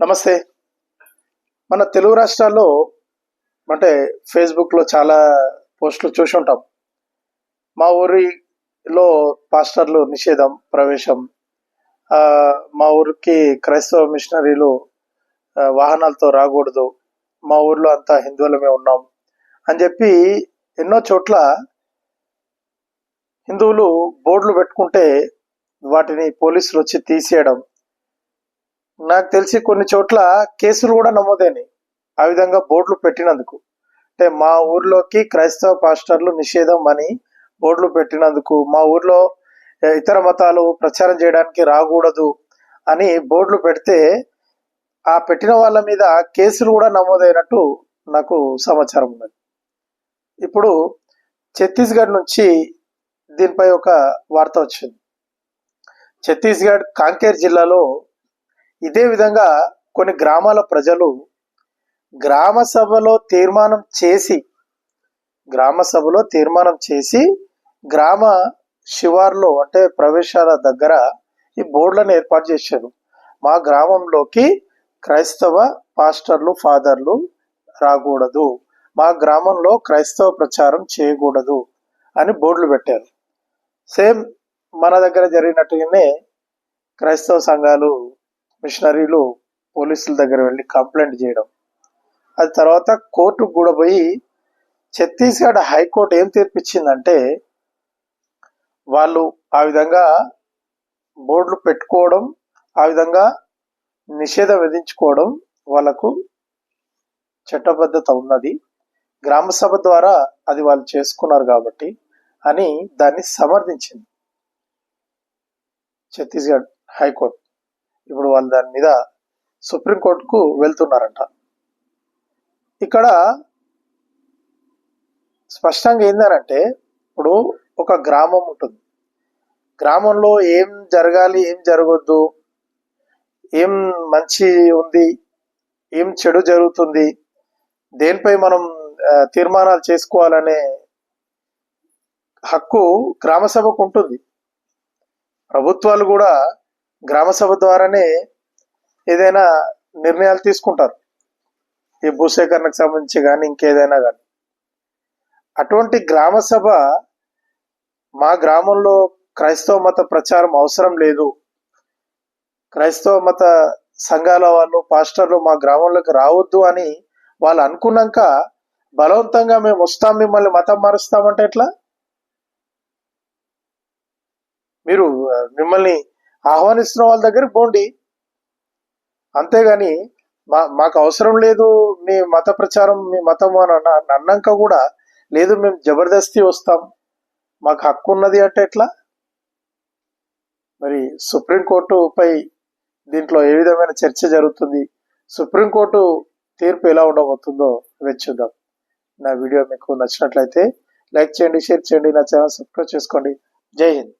నమస్తే. మన తెలుగు రాష్ట్రాల్లో అంటే ఫేస్బుక్లో చాలా పోస్టులు చూసి ఉంటాం. మా ఊరిలో పాస్టర్లు నిషేధం ప్రవేశం మా ఊరికి క్రైస్తవ మిషనరీలు వాహనాలతో రాకూడదు మా ఊర్లో అంతా హిందువులమే ఉన్నాం అని చెప్పి ఎన్నో చోట్ల హిందువులు బోర్డులు పెట్టుకుంటే వాటిని పోలీసులు వచ్చి తీసేయడం నాకు తెలిసి కొన్ని చోట్ల కేసులు కూడా నమోదైనాయి. ఆ విధంగా బోర్డులు పెట్టినందుకు. అంటే మా ఊర్లోకి క్రైస్తవ పాస్టర్లు నిషేధం అని బోర్డులు పెట్టినందుకు మా ఊర్లో ఇతర మతాలు ప్రచారం చేయడానికి రాకూడదు అని బోర్డులు పెడితే ఆ పెట్టిన వాళ్ళ మీద కేసులు కూడా నమోదైనట్టు నాకు సమాచారం ఉన్నది. ఇప్పుడు ఛత్తీస్గఢ్ నుంచి దీనిపై ఒక వార్త వచ్చింది. ఛత్తీస్గఢ్ కాంకేర్ జిల్లాలో ఇదే విధంగా కొన్ని గ్రామాల ప్రజలు గ్రామ సభలో తీర్మానం చేసి గ్రామ సభలో తీర్మానం చేసి గ్రామ శివార్లో అంటే ప్రవేశాల దగ్గర ఈ బోర్డులను ఏర్పాటు చేశారు. మా గ్రామంలోకి క్రైస్తవ పాస్టర్లు ఫాదర్లు రాకూడదు. మా గ్రామంలో క్రైస్తవ ప్రచారం చేయకూడదు అని బోర్డులు పెట్టారు. సేమ్ మన దగ్గర జరిగినట్టుగానే క్రైస్తవ సంఘాలు మిషనరీలు పోలీసుల దగ్గర వెళ్ళి కంప్లైంట్ చేయడం. అది తర్వాత కోర్టుకు కూడా పోయి ఛత్తీస్గఢ్ హైకోర్టు ఏం తీర్పిచ్చిందంటే వాళ్ళు ఆ విధంగా బోర్డులు పెట్టుకోవడం ఆ విధంగా నిషేధం విధించుకోవడం వాళ్ళకు చట్టబద్ధత ఉన్నది. గ్రామసభ ద్వారా అది వాళ్ళు చేసుకున్నారు కాబట్టి అని దాన్ని సమర్థించింది ఛత్తీస్గఢ్ హైకోర్టు. ఇప్పుడు వాళ్ళు దాని మీద సుప్రీంకోర్టుకు వెళ్తున్నారంట. ఇక్కడ స్పష్టంగా ఏందనంటే ఇప్పుడు ఒక గ్రామం ఉంటుంది. గ్రామంలో ఏం జరగాలి ఏం జరగొద్దు ఏం మంచి ఉంది ఏం చెడు జరుగుతుంది దేనిపై మనం తీర్మానాలు చేసుకోవాలనే హక్కు గ్రామ సభకు ఉంటుంది. ప్రభుత్వాలు కూడా గ్రామ సభ ద్వారానే ఏదైనా నిర్ణయాలు తీసుకుంటారు. ఈ భూసేకరణకు సంబంధించి కానీ ఇంకేదైనా కానీ అటువంటి గ్రామ సభ మా గ్రామంలో క్రైస్తవ మత ప్రచారం అవసరం లేదు. క్రైస్తవ మత సంఘాల వాళ్ళు పాస్టర్లు మా గ్రామంలోకి రావద్దు అని వాళ్ళు అనుకున్నాక బలవంతంగా మేము వస్తాం మిమ్మల్ని మతం మారుస్తామంటే ఎట్లా? మీరు మిమ్మల్ని ఆహ్వానిస్తున్న వాళ్ళ దగ్గరికి పోండి. అంతేగాని మా మాకు అవసరం లేదు మీ మత ప్రచారం మీ మతం అని అన్న- అన్నాక కూడా లేదు మేము జబర్దస్తి వస్తాం. మాకు హక్కు ఉన్నది అంటే ఎట్లా? మరి సుప్రీంకోర్టుపై దీంట్లో ఏ విధమైన చర్చ జరుగుతుంది? సుప్రీంకోర్టు తీర్పు ఎలా ఉండబోతుందో వేచి చూద్దాం. నా వీడియో మీకు నచ్చినట్లయితే లైక్ చేయండి షేర్ చేయండి నా ఛానల్ సబ్స్క్రైబ్ చేసుకోండి. జై హింద్.